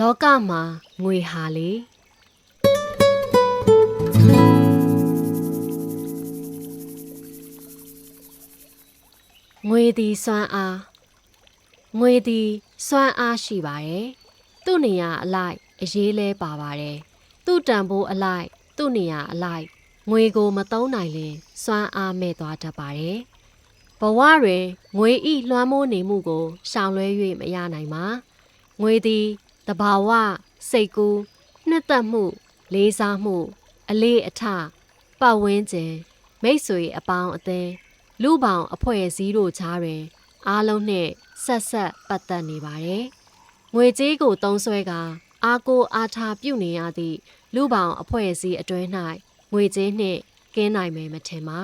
လောကမှာငွေဟာလေငွေသည်စွမ်းအားငွေသည်စွမ်းအားရှိပါတယ်သူ့နေရာအလိုက်အရေးလဲပါပါတယ်သူ့တန်ဖိုးအလိုက်သူ့နေရာအလိုက်ငွေကိုမသုံးနိုင်ရင်စွမ်းအားမဲ့သွားတတ်ပါတယ်ဘဝတွင်ငွေဤလွှမ်းမိုးနေမှုကိုရှောင်လွှဲ၍မရနိုင်ပါငွေသည် တဘာဝစိတ်ကူးနှစ်သက်မှု လေးစားမှု အလေးအထပတ်ဝန်းကျင်မိတ်ဆွေအပေါင်းအသင်းလူပေါင်းအဖွဲ့အစည်းတို့ကြားတွင် အားလုံးနှင့်ဆက်ဆက်ပတ်သက်နေပါတယ်။ငွေကြေးကိုတုံးဆွဲကအားကိုအားထားပြုနေရသည့်လူပေါင်းအဖွဲ့အစည်းအတွင်း၌ငွေကြေးနှင့်ကင်းနိုင်မယ်မထင်ပါ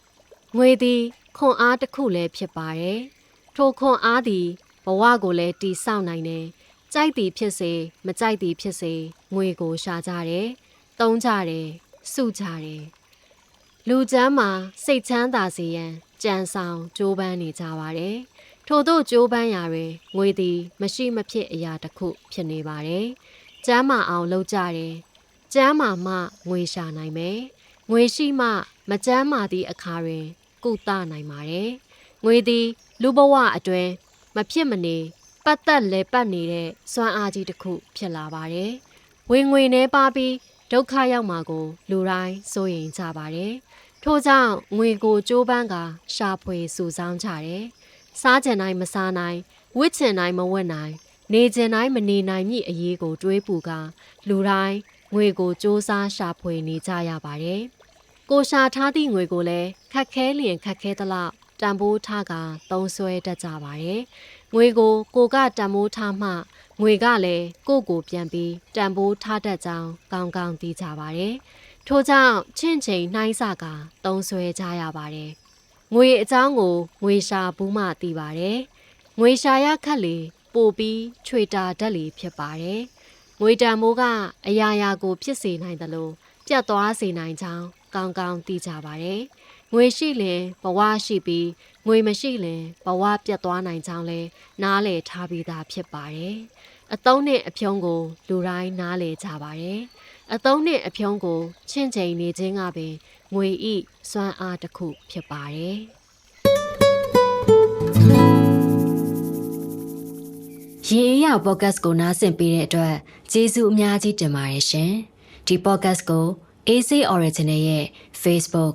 ။ငွေသည်ခွန်အားတစ်ခုလည်းဖြစ်ပါတယ်။ထိုခွန်အားသည်ဘဝကိုလည်းတည်ဆောက်နိုင်တယ်။ ကြိုက်သည်ဖြစ်စေမကြိုက်သည်ဖြစ်စေငွေကိုရှာကြတယ်။သုံးကြတယ်။စုကြတယ်။လူချမ်းမှာစိတ်ချမ်းသာစေရန်ကြံဆောင်ကြိုးပမ်းနေကြပါတယ်။ထို့သောကြိုးပမ်းရာတွင်ငွေသည်မရှိမဖြစ်အရာတစ်ခုဖြစ်နေပါတယ်။ကျမ်းမာအောင်လုပ်ကြတယ်။ကျမ်းမာမှငွေရှာနိုင်မယ်။ငွေရှိမှမကျမ်းမာသည့်အခါတွင် ကုသနိုင်ပါတယ်။ငွေသည် လူဘဝအတွင်းမဖြစ်မနေ ပတ်သက်လဲပတ်နေတဲ့စွမ်းအားကြီးတစ်ခုဖြစ်လာပါတယ်။ဝင်ငွေနှဲပါပြီးဒုက္ခရောက်မှာကို လူတိုင်းစိုးရိမ်ကြပါတယ်။ထို့ကြောင့်ငွေကိုကြိုးပမ်းကရှာဖွေစုဆောင်းကြတယ်။စားကြင်တိုင်းမစားနိုင်ဝတ်ချင်တိုင်းမဝတ်နိုင်နေကြင်တိုင်းမနေနိုင်မည့်အရေးကိုတွေးပူကလူတိုင်းငွေကိုစ조사ရှာဖွေနေကြရပါတယ်။ကိုရှာထားသည့်ငွေကိုလည်းခက်ခဲလျင်ခက်ခဲသလောက် တန်ဖိုးထားကသုံးဆွဲတတ်ကြပါတယ်။ငွေကိုကိုကတန်ဖိုးထားမှငွေကလည်းကိုကိုပြန်ပြီးတန်ဖိုးထားတတ်ကြောင်းကောင်းကောင်းသိကြပါတယ်။ထို့ကြောင့်ချင့်ချိန်နှိုင်းစကသုံးဆွဲကြရပါတယ်။ငွေအကြောင်းကိုငွေရှာဘူးမှသိပါတယ်။ငွေရှာရခက်လေပို့ပြီးချွေတာတတ်လေဖြစ်ပါတယ်။ငွေတန်မိုးကအရာရာကို ဖြစ်စေနိုင်တယ်လို့ပြတ်သွားစေနိုင်ကြောင်းကောင်းကောင်းသိကြပါတယ်။ ငွေရှိလင်ဘဝရှိပြီးငွေမရှိလင်ဘဝပြတ်သွားနိုင်ကြောင်းလဲနားလည်ထားပြီးသားဖြစ်ပါတယ်။အတုံးနဲ့အဖြုံးကိုလူတိုင်းနားလည်ကြပါတယ်။အတုံးနဲ့အဖြုံးကိုချင့်ချိန်နေခြင်းကပင်ငွေဤစွမ်းအားတစ်ခုဖြစ်ပါတယ်။ရေအေးရပေါ့ကတ်ကိုနားဆင်ပေးတဲ့အတွက်ကျေးဇူးအများကြီးတင်ပါတယ်ရှင်။ဒီပေါ့ကတ်ကို AC Original ရဲ့ Facebook,